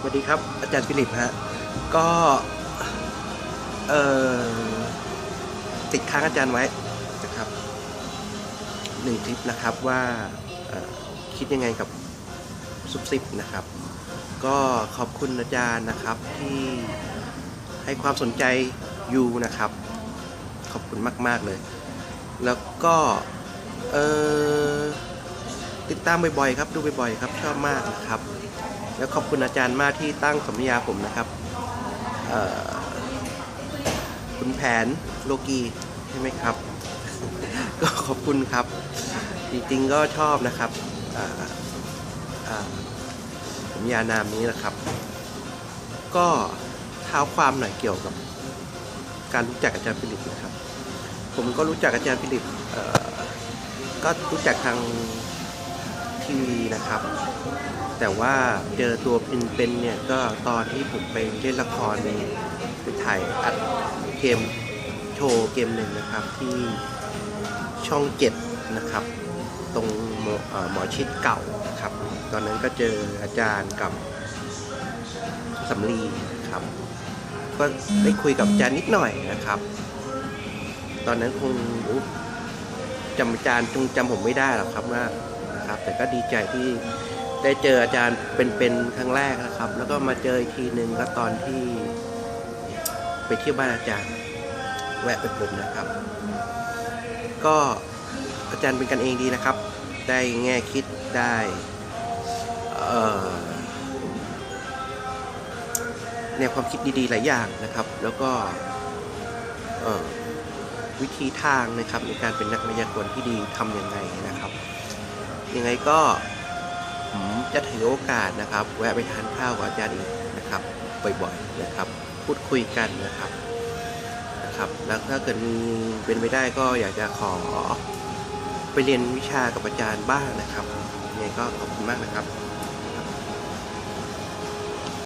สวัสดีครับ อาจารย์ฟิลิปฮะ ก็ เออติดค้างอาจารย์ไว้นะครับหนึ่งคลิปนะครับว่าคิดยังไงกับซุปซิปนะครับ ก็ขอบคุณอาจารย์นะครับที่ให้ความสนใจยูนะครับ ขอบคุณมาก ๆ เลย แล้วก็เออติดตามบ่อยๆครับ ดูบ่อยๆครับ ชอบมากนะครับ แล้วขอบคุณอาจารย์มากที่ตั้งสัญญาผมนะครับคุณแผนโลกีใช่ไหมครับ ก็ขอบคุณครับ จริงๆก็ชอบนะครับสัญญานามนี้นะครับ ก็เท้าความหน่อยเกี่ยวกับ การรู้จักอาจารย์ฟิลิปนะครับ ผมก็รู้จักอาจารย์ฟิลิปก็รู้จักทาง ทีวีนะครับ แต่ว่าเจอตัวเป็นๆเนี่ยก็ตอนที่ผมไปเล่นละครไปถ่ายอัดเกมโชว์เกมหนึ่งนะครับที่ช่องเจ็ดนะครับ ตรงหมอเอ่อหมอชิดเก่านะครับ ตอนนั้นก็เจออาจารย์กับสำลีครับ ก็ได้คุยกับอาจารย์นิดหน่อยนะครับ ตอนนั้นคงจำอาจารย์จงจำผมไม่ได้หรอกครับว่า นะครับ แต่ก็ดีใจที่ได้เจออาจารย์เป็นๆครั้งแรกนะครับ แล้วก็มาเจออีกทีหนึ่งก็ตอนที่ ไปเที่ยวบ้านอาจารย์ แวะไปพบนะครับ ก็อาจารย์เป็นกันเองดีนะครับ ได้แง่คิดได้แนวความคิดดีๆหลายอย่างนะครับ แล้วก็วิธีทางนะครับในการเป็นนักมายากลที่ดีทำยังไงนะครับ ยังไงก็ผมจะถือโอกาสนะครับ แวะไปทานข้าวกับอาจารย์อีกนะครับบ่อยๆนะครับ พูดคุยกันนะครับนะครับ แล้วถ้าเกิดมีเป็นไปได้ก็อยากจะขอไปเรียนวิชากับอาจารย์บ้างนะครับยังไงก็ขอบคุณมากนะครับ